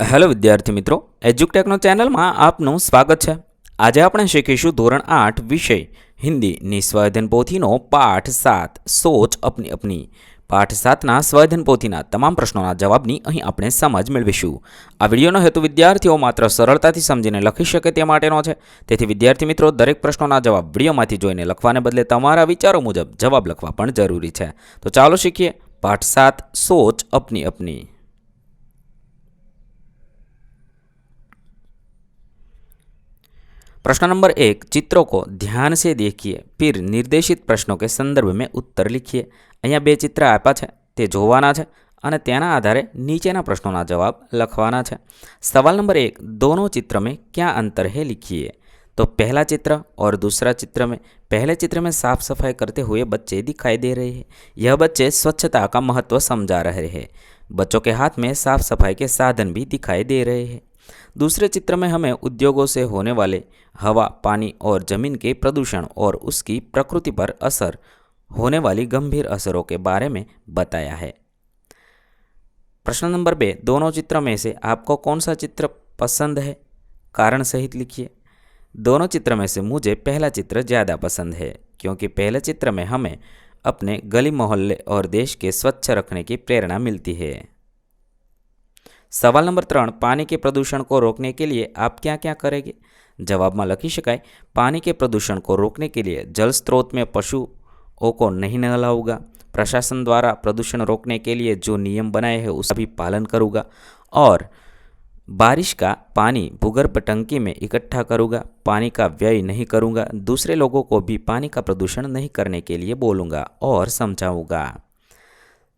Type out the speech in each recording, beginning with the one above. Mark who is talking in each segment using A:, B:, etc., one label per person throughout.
A: Hello વિદ્યાર્થી મિત્રો, એજ્યુકટેકનો ચેનલમાં આપનું સ્વાગત છે. આજે આપણે શીખીશું ધોરણ આઠ વિષય, હિન્દી સ્વાધ્યન પોથીનો પાઠ સાત, સોચ અપની અપની. પાઠ સાતના સ્વાધ્યન પોથીના તમામ પ્રશ્નોના જવાબની અહીં આપણે સમજ મેળવીશું. આ વિડીયોનો હેતુ વિદ્યાર્થીઓ માત્ર સરળતાથી સમજીને લખી શકે તે માટેનો છે. તેથી વિદ્યાર્થી મિત્રો, દરેક પ્રશ્નોના જવાબ વિડીયોમાંથી જોઈને લખવાને બદલે તમારા વિચારો મુજબ જવાબ લખવા પણ જરૂરી છે. તો ચાલો શીખીએ. પાઠ સાત, સોચ અપની અપની. प्रश्न नंबर एक चित्रों को ध्यान से देखिए फिर निर्देशित प्रश्नों के संदर्भ में उत्तर लिखिए અહીંયા બે ચિત્ર આપ્યા છે તે જોવાના છે અને તેના આધારે નીચેના પ્રશ્નોના જવાબ લખવાના છે सवाल नंबर एक दोनों चित्र में क्या अंतर है लिखिए तो पहला चित्र और दूसरा चित्र में पहले चित्र में साफ सफाई करते हुए बच्चे दिखाई दे रहे हैं यह बच्चे स्वच्छता का महत्व समझा रहे हैं बच्चों के हाथ में साफ सफाई के साधन भी दिखाई दे रहे हैं दूसरे चित्र में हमें उद्योगों से होने वाले हवा, पानी और ज़मीन के प्रदूषण और उसकी प्रकृति पर असर, होने वाली गंभीर असरों के बारे में बताया है। प्रश्न नंबर बे, दोनों चित्रों में से आपको कौन सा चित्र पसंद है? कारण सहित लिखिए। दोनों चित्र में से मुझे पहला चित्र ज़्यादा पसंद है, क्योंकि पहले चित्र में हमें अपने गली मोहल्ले और देश के स्वच्छ रखने की प्रेरणा मिलती है। સવાલ નંબર ત્રણ પાણી કે પ્રદૂષણ को रोकने के लिए आप क्या क्या करेंगे જવાબમાં લખી શકાય પાણી के प्रदूषण को रोकने के लिए जल स्रोत में पशुओं को नहीं नहलाऊंगा प्रशासन द्वारा प्रदूषण रोकने के लिए जो नियम बनाए हैं उसका भी पालन करूँगा और बारिश का पानी भूगर्भ टंकी में इकट्ठा करूँगा पानी का व्यय नहीं करूँगा दूसरे लोगों को भी पानी का प्रदूषण नहीं करने के लिए बोलूँगा और समझाऊँगा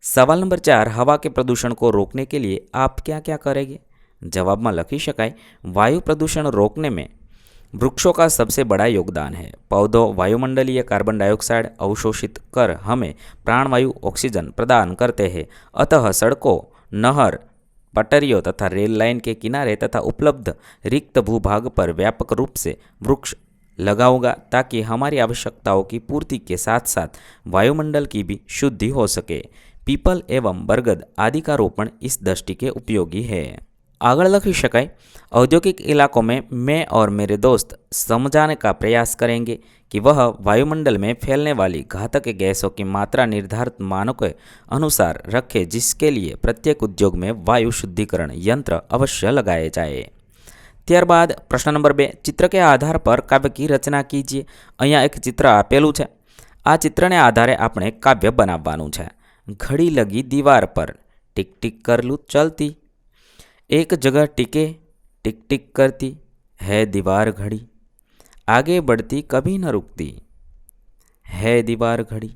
A: सवाल नंबर चार, हवा के प्रदूषण को रोकने के लिए आप क्या क्या करेंगे? जवाब में लखी શકાય वायु प्रदूषण रोकने में वृक्षों का सबसे बड़ा योगदान है। पौधों, वायुमंडलीय कार्बन डाइऑक्साइड अवशोषित कर हमें प्राणवायु ऑक्सीजन प्रदान करते हैं। अतः सड़कों, नहर, पटरियों तथा रेल लाइन के किनारे तथा उपलब्ध रिक्त भूभाग पर व्यापक रूप से वृक्ष लगाऊँगा ताकि हमारी आवश्यकताओं की पूर्ति के साथ साथ वायुमंडल की भी शुद्धि हो सके। पीपल एवं बरगद आदि का रोपण इस दृष्टि के उपयोगी है आगे लखी शकाय औद्योगिक इलाकों में मैं और मेरे दोस्त समझाने का प्रयास करेंगे कि वह वायुमंडल में फैलने वाली घातक गैसों की मात्रा निर्धारित मानकों के अनुसार रखे जिसके लिए प्रत्येक उद्योग में वायु शुद्धिकरण यंत्र अवश्य लगाए जाए ત્યારબાદ પ્રશ્ન નંબર બે ચિત્ર કે આધાર પર કાવ્ય કી રચના કીજીએ અહીંયા એક ચિત્ર આપેલું છે આ ચિત્રને આધારે આપણે કાવ્ય બનાવવાનું છે ઘડી લગી દીવાર પર ટીક ટીક કરલું ચલતી एक जगह टिके टिक टिक करती है दीवार घड़ी आगे बढ़ती कभी न रुकती है दीवार घड़ी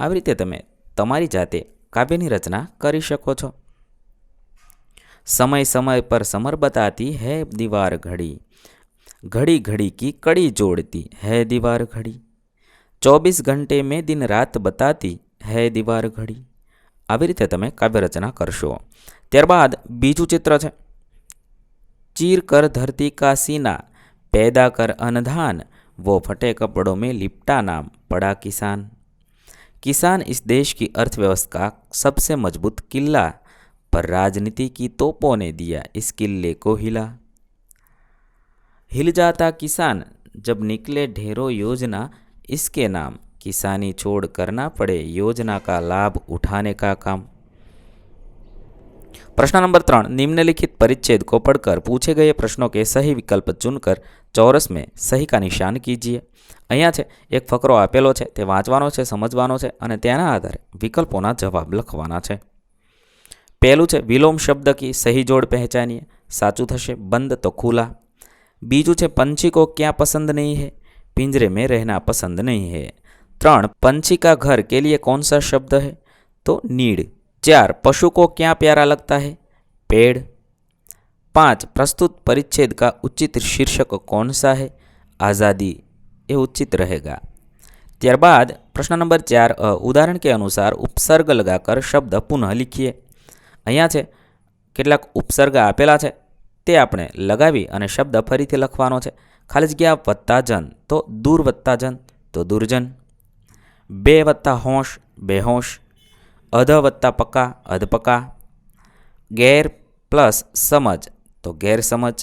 A: આવી રીતે તમે તમારી જાતે કાવ્યની રચના કરી શકો છો समय समय पर समर बताती है दीवार घड़ी घड़ी घड़ी की कड़ी जोड़ती है दीवार घड़ी चौबीस घंटे में दिन रात बताती है दीवार घड़ी આવી રીતે તમે કાવ્ય રચના કરશો ત્યારબાદ બીજું ચિત્ર છે चीर कर धरती का सीना पैदा कर अनधान वो फटे कपड़ों में लिपटा नाम पड़ा किसान किसान इस देश की अर्थव्यवस्था का सबसे मजबूत किला पर राजनीति की तोपों ने दिया इस किले को हिला हिल जाता किसान जब निकले ढेरों योजना इसके नाम किसानी छोड़ करना पड़े योजना का लाभ उठाने का काम प्रश्न नंबर त्रण निम्नलिखित परिच्छेद को पढ़कर पूछे गए प्रश्नों के सही विकल्प चुनकर ચોરસ મેં સહી કા નિશાન કીજીએ અહીંયા છે એક ફકરો આપેલો છે તે વાંચવાનો છે સમજવાનો છે અને તેના આધારે વિકલ્પોના જવાબ લખવાના છે પહેલું છે વિલોમ શબ્દ કી સહી જોડ પહેચાનીએ સાચું થશે બંધ તો ખુલા બીજું છે પંછી को क्या पसंद नहीं है पिंजरे में रहना पसंद नहीं है ત્રણ पंछी का घर के लिए कौन सा शब्द है तो नीड चार पशु को क्या प्यारा लगता है पेड़ पाँच प्रस्तुत परिच्छेद का उचित शीर्षक कौन सा है आज़ादी ये उचित रहेगा ત્યારબાદ પ્રશ્ન નંબર ચાર અ ઉદાહરણ કે અનુસાર ઉપસર્ગ લગાકર શબ્દ પુનઃ લીખીએ અહીંયા છે કેટલાક ઉપસર્ગ આપેલા છે તે આપણે લગાવી અને શબ્દ ફરીથી લખવાનો છે ખાલી જગ્યા વત્તા જન તો દૂર વત્તા જન તો દુર્જન બે વત્તા હોંશ બેહોશ અધ વત્તા પકા અધપકા ગેર પ્લસ સમજ તો ગેરસમજ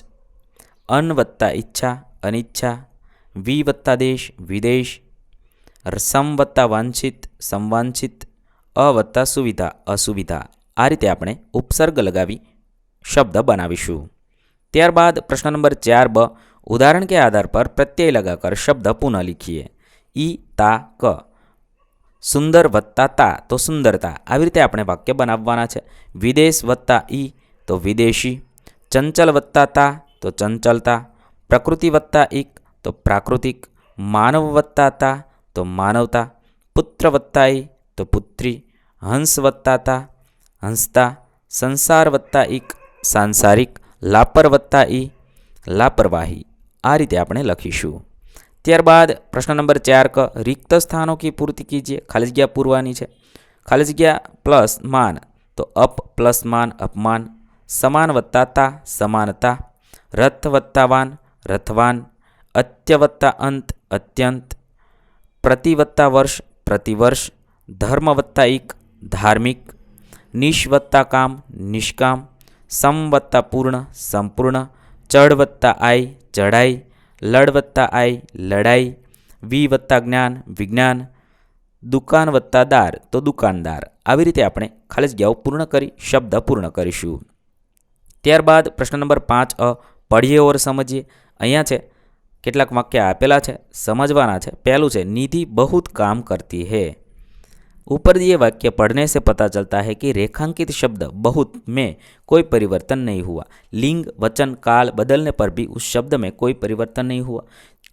A: અન્ન વત્તા ઈચ્છા અનિચ્છા વી વત્તા દેશ વિદેશ સમ વત્તા વાંછિત સંવાંછિત અ વત્તા સુવિધા અસુવિધા આ રીતે આપણે ઉપસર્ગ લગાવી શબ્દ બનાવીશું ત્યારબાદ પ્રશ્ન નંબર ચાર બ ઉદાહરણ કે આધાર પર પ્રત્યય લગાકર શબ્દ પુનઃ લીખીએ ઈ તા ક સુંદર વત્તા તા તો સુંદરતા આવી રીતે આપણે વાક્ય બનાવવાના છે. વિદેશ વત્તા ઈ તો વિદેશી. ચંચલ વત્તા તા તો ચંચલતા. પ્રકૃતિ વત્તા ઇક તો પ્રાકૃતિક. માનવ વત્તા તા તો માનવતા. પુત્ર વત્તા ઈ તો પુત્રી. હંસ વત્તા તા હંસતા. સંસાર વત્તા ઇક સાંસારિક. લાપર વત્તા ઈ લાપરવાહી. આ રીતે આપણે લખીશું. ત્યારબાદ પ્રશ્ન નંબર ચાર ક, રિક્ત સ્થાનો કી પૂર્તિ કીજીએ? ખાલી જગ્યા પૂરવાની છે. ખાલી જગ્યા પ્લસ માન, તો અપ પ્લસ માન, અપમાન. સમાન વત્તા તા, સમાનતા. રથ વત્તા વાન રથવાન અત્ય વત્તા અંત, અત્યંત. પ્રતિ વત્તા વર્ષ પ્રતિવર્ષ ધર્મ વત્તા એક ધાર્મિક. નિશ કામ, નિષ્કામ. સમ પૂર્ણ, સંપૂર્ણ. વત્તા આઈ, ચઢાઈ. લડ વત્તા આઈ, લડાઈ, વી વત્તા જ્ઞાન, વિજ્ઞાન, દુકાન વત્તા દાર, તો દુકાનદાર. આવી રીતે આપણે ખાલી જગ્યાઓ પૂર્ણ કરી, શબ્દ પૂર્ણ કરીશું. ત્યારબાદ પ્રશ્ન નંબર પાંચ અ, પઢીએ ઓર સમજીએ. અહીંયા છે, કેટલાક વાક્ય આપેલા છે, સમજવાના છે. પહેલું છે નિધિ બહુત કામ કરતી है ऊपर दिए वाक्य पढ़ने से पता चलता है कि रेखांकित शब्द बहुत में कोई परिवर्तन नहीं हुआ लिंग वचन काल बदलने पर भी उस शब्द में कोई परिवर्तन नहीं हुआ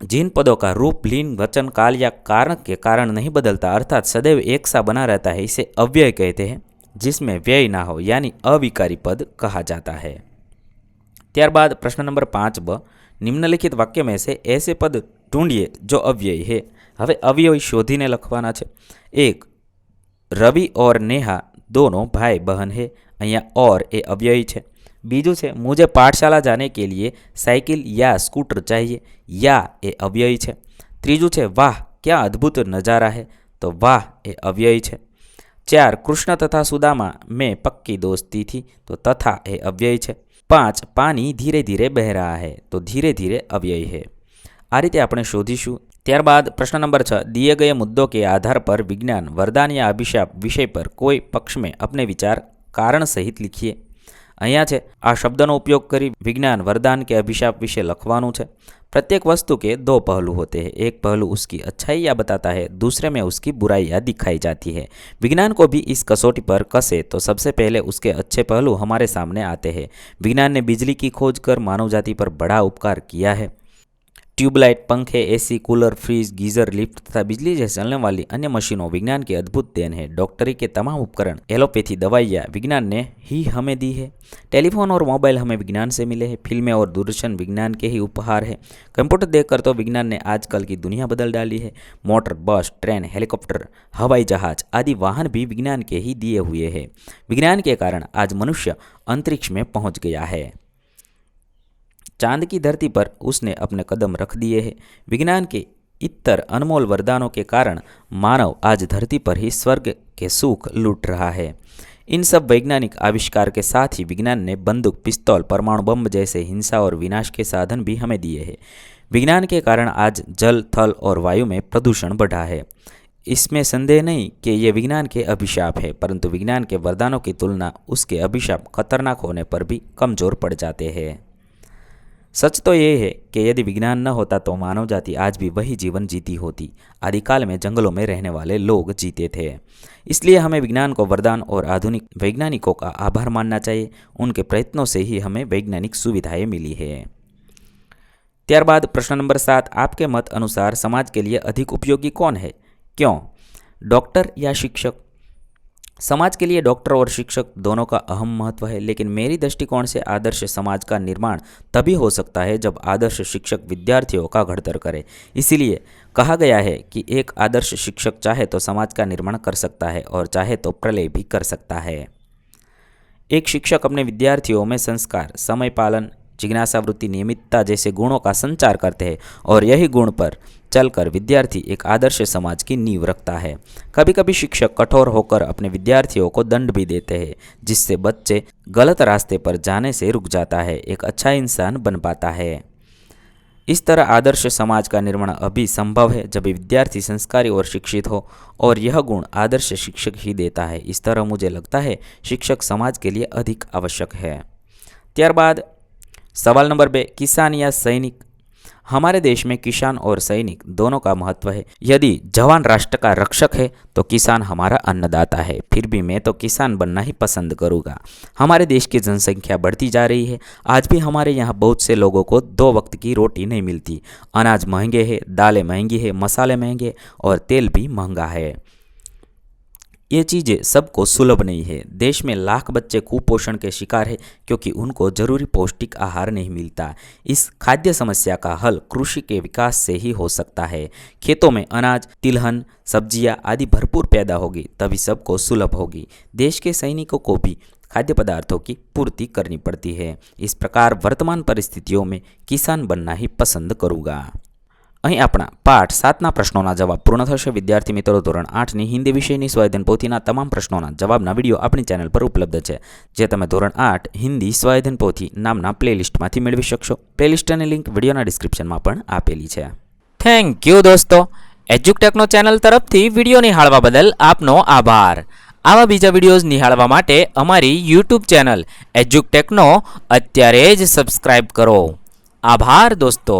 A: जिन पदों का रूप लिंग वचन काल या कारण के कारण नहीं बदलता अर्थात सदैव एक सा बना रहता है इसे अव्यय कहते हैं जिसमें व्यय ना हो यानी अविकारी पद कहा जाता है ત્યારબાદ પ્રશ્ન નંબર પાંચ બ નિમ્નલિખિત વાક્ય में से ऐसे पद ढूंढिए जो अव्ययी है હવે અવ્યય શોધીને લખવાના છે એક રવિ ઓર નેહા દોનો ભાઈ બહન હે. અહીંયા ઓર એ અવ્યય છે. બીજું છે મુજે પાઠશાળા જાને કે લીએ સાયકિલ યા સ્કૂટર ચાહીએ, યા એ અવ્યય છે. ત્રીજું છે, વાહ, ક્યાં અદ્ભુત નજારા હે. તો વાહ, એ અવ્યય છે. ચાર, કૃષ્ણ તથા સુદામાં, મેં પક્કી દોસ્તી થી. તો તથા એ અવ્યય છે. પાંચ, પાણી ધીરે ધીરે બહેરા હે તો ધીરે ધીરે અવ્યય હે. આ રીતે આપણે શોધીશું ત્યારબાદ પ્રશ્ન નંબર છ दिए गए मुद्दों के आधार पर विज्ञान वरदान या अभिशाप विषय पर कोई पक्ष में अपने विचार કારણ સહિત લીખીએ અહીંયા છે આ શબ્દનો ઉપયોગ કરી વિજ્ઞાન वरदान के अभिशाप विषय લખવાનું છે प्रत्येक वस्तु के दो पहलू होते हैं एक पहलू उसकी अच्छाइयाँ बताता है दूसरे में उसकी बुराइयाँ दिखाई जाती है विज्ञान को भी इस कसौटी पर कसे तो सबसे पहले उसके अच्छे पहलू हमारे सामने आते हैं विज्ञान ने बिजली की खोज कर मानव जाति पर बड़ा उपकार किया है ट्यूबलाइट, पंखे, AC, cooler, fridge, geyser, lift तथा बिजली से चलने वाली अन्य मशीनों विज्ञान की अद्भुत देन है। डॉक्टरी के तमाम उपकरण, एलोपैथी दवाइयाँ विज्ञान ने ही हमें दी है। टेलीफोन और मोबाइल हमें विज्ञान से मिले हैं। फ़िल्में और दूरदर्शन विज्ञान के ही उपहार है। कंप्यूटर देखकर तो विज्ञान ने आजकल की दुनिया बदल डाली है। मोटर, बस, ट्रेन, हेलीकॉप्टर, हवाई जहाज़ आदि वाहन भी विज्ञान के ही दिए हुए हैं। विज्ञान के कारण आज मनुष्य अंतरिक्ष में पहुँच गया है। चाँद की धरती पर उसने अपने कदम रख दिए हैं। विज्ञान के इतर अनमोल वरदानों के कारण मानव आज धरती पर ही स्वर्ग के सुख लूट रहा है। इन सब वैज्ञानिक आविष्कार के साथ ही विज्ञान ने बंदूक, पिस्तौल, परमाणु बम जैसे हिंसा और विनाश के साधन भी हमें दिए हैं। विज्ञान के कारण आज जल, थल और वायु में प्रदूषण बढ़ा है। इसमें संदेह नहीं कि ये विज्ञान के अभिशाप है, परंतु विज्ञान के वरदानों की तुलना उसके अभिशाप खतरनाक होने पर भी कमज़ोर पड़ जाते हैं। सच तो ये है कि यदि विज्ञान न होता तो मानव जाति आज भी वही जीवन जीती होती आदिकाल में जंगलों में रहने वाले लोग जीते थे इसलिए हमें विज्ञान को वरदान और आधुनिक वैज्ञानिकों का आभार मानना चाहिए उनके प्रयत्नों से ही हमें वैज्ञानिक सुविधाएं मिली है ત્યારબાદ પ્રશ્ન નંબર સાત आपके मत अनुसार समाज के लिए अधिक उपयोगी कौन है क्यों डॉक्टर या शिक्षक समाज के लिए डॉक्टर और शिक्षक दोनों का अहम महत्व है, लेकिन मेरी दृष्टिकोण से आदर्श समाज का निर्माण तभी हो सकता है जब आदर्श शिक्षक विद्यार्थियों का घड़तर करे। इसीलिए कहा गया है कि एक आदर्श शिक्षक चाहे तो समाज का निर्माण कर सकता है और चाहे तो प्रलय भी कर सकता है। एक शिक्षक अपने विद्यार्थियों में संस्कार, समय पालन जिज्ञासा वृत्ति नियमितता जैसे गुणों का संचार करते हैं और यही गुण पर चलकर विद्यार्थी एक आदर्श समाज की नींव रखता है कभी कभी शिक्षक कठोर होकर अपने विद्यार्थियों को दंड भी देते हैं जिससे बच्चे गलत रास्ते पर जाने से रुक जाता है एक अच्छा इंसान बन पाता है इस तरह आदर्श समाज का निर्माण अभी संभव है जब विद्यार्थी संस्कारी और शिक्षित हो और यह गुण आदर्श शिक्षक ही देता है इस तरह मुझे लगता है शिक्षक समाज के लिए अधिक आवश्यक है ત્યારબાદ सवाल नंबर बे, किसान या सैनिक? हमारे देश में किसान और सैनिक दोनों का महत्व है। यदि जवान राष्ट्र का रक्षक है तो किसान हमारा अन्नदाता है। फिर भी मैं तो किसान बनना ही पसंद करूँगा। हमारे देश की जनसंख्या बढ़ती जा रही है। आज भी हमारे यहाँ बहुत से लोगों को दो वक्त की रोटी नहीं मिलती। अनाज महँगे है, दालें महँगी है, मसाले महँगे और तेल भी महँगा है। ये चीज़ें सबको सुलभ नहीं है। देश में लाख बच्चे कुपोषण के शिकार है क्योंकि उनको ज़रूरी पौष्टिक आहार नहीं मिलता। इस खाद्य समस्या का हल कृषि के विकास से ही हो सकता है। खेतों में अनाज, तिलहन, सब्ज़ियाँ आदि भरपूर पैदा होगी, तभी सबको सुलभ होगी। देश के सैनिकों को भी खाद्य पदार्थों की पूर्ति करनी पड़ती है। इस प्रकार वर्तमान परिस्थितियों में किसान बनना ही पसंद करूँगा। અહીં આપણા પાઠ સાતના પ્રશ્નોના જવાબ પૂર્ણ થશે. વિદ્યાર્થી મિત્રો, ધોરણ આઠની હિન્દી વિષયની સ્વાયધન પોથીના તમામ પ્રશ્નોના જવાબના વીડિયો આપણી ચેનલ પર ઉપલબ્ધ છે, જે તમે ધોરણ આઠ હિન્દી સ્વાયધન પોથી નામના પ્લેલિસ્ટમાંથી મેળવી શકશો. પ્લેલિસ્ટની લિંક વિડીયોના ડિસ્ક્રિપ્શનમાં પણ આપેલી છે.
B: થેન્ક યુ દોસ્તો. એજ્યુકટેકનો ચેનલ તરફથી વીડિયો નિહાળવા બદલ આપનો આભાર. આવા બીજા વિડીયોઝ નિહાળવા માટે અમારી યુટ્યુબ ચેનલ એજ્યુકટેકનો અત્યારે જ સબસ્ક્રાઇબ કરો. આભાર દોસ્તો.